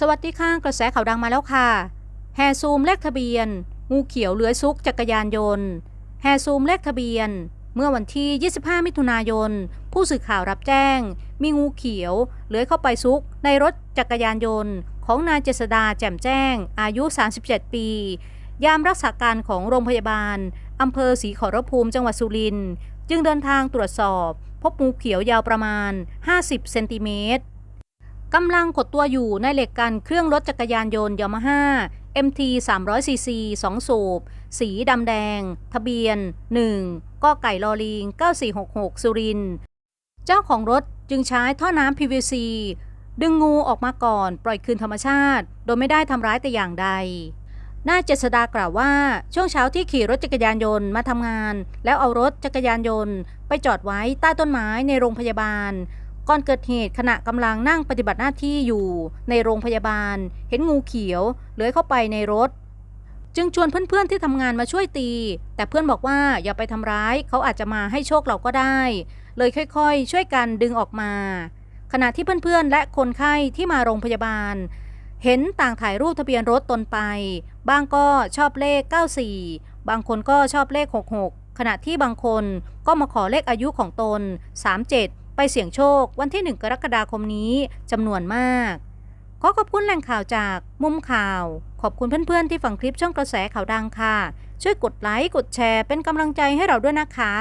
สวัสดีค่ะกระแสข่าวดังมาแล้วค่ะ แฮซูมเลขทะเบียน งูเขียวเลื้อยซุกจักรยานยนต์ แฮซูมเลขทะเบียน เมื่อวันที่ 25 มิถุนายน ผู้สื่อข่าวรับแจ้ง มีงูเขียวเลื้อยเข้าไปซุกในรถจักรยานยนต์ ของนายเจษดาแจ่มแจ้ง อายุ 37 ปี ยามรักษาการของโรงพยาบาลอำเภอศรีขอรภูมิจังหวัดสุรินทร์จึงเดินทางตรวจสอบ พบงูเขียวยาวประมาณ 50 เซนติเมตร กำลังกดตัวอยู่ในเหล็กกันเครื่องรถจักรยานยนต์ยามาฮ่า MT 300 cc 2 สูบ สีดำแดง ทะเบียน 1ก้อไก่ลอลิง 9466 สุริน เจ้าของรถจึงใช้ท่อน้ำ PVC ดึงงูออกมาก่อนปล่อยคืนธรรมชาติ โดยไม่ได้ทำร้ายแต่อย่างใดนายเจษดากล่าวว่า ช่วงเช้าที่ขี่รถจักรยานยนต์มาทำงาน แล้วเอารถจักรยานยนต์ ไปจอดไว้ใต้ต้นไม้ในโรงพยาบาล ก่อนเกิดเหตุขณะกำลังนั่งปฏิบัติหน้าที่อยู่ในโรงพยาบาล เห็นงูเขียวเลื้อยเข้าไปในรถ จึงชวนเพื่อนๆที่ทำงานมาช่วยตี แต่เพื่อนบอกว่าอย่าไปทำร้ายเขาอาจจะมาให้โชคเราก็ได้ เลยค่อยๆ ช่วยกันดึงออกมา ขณะที่เพื่อนๆ และคนไข้ที่มาโรงพยาบาล เห็นต่างถ่ายรูปทะเบียนรถตนไป บางก็ชอบเลข 94 บางคนก็ชอบเลข 66 ขณะที่บางคนก็มาขอเลขอายุของตน 37 ไปเสี่ยงโชควันที่ 1 กรกฎาคมนี้จำนวนมาก ขอขอบคุณแหล่งข่าวจากมุมข่าว ขอบคุณเพื่อนๆที่ฟังคลิปช่องกระแสข่าวดังค่ะ ช่วยกดไลค์กดแชร์เป็นกำลังใจให้เราด้วยนะคะ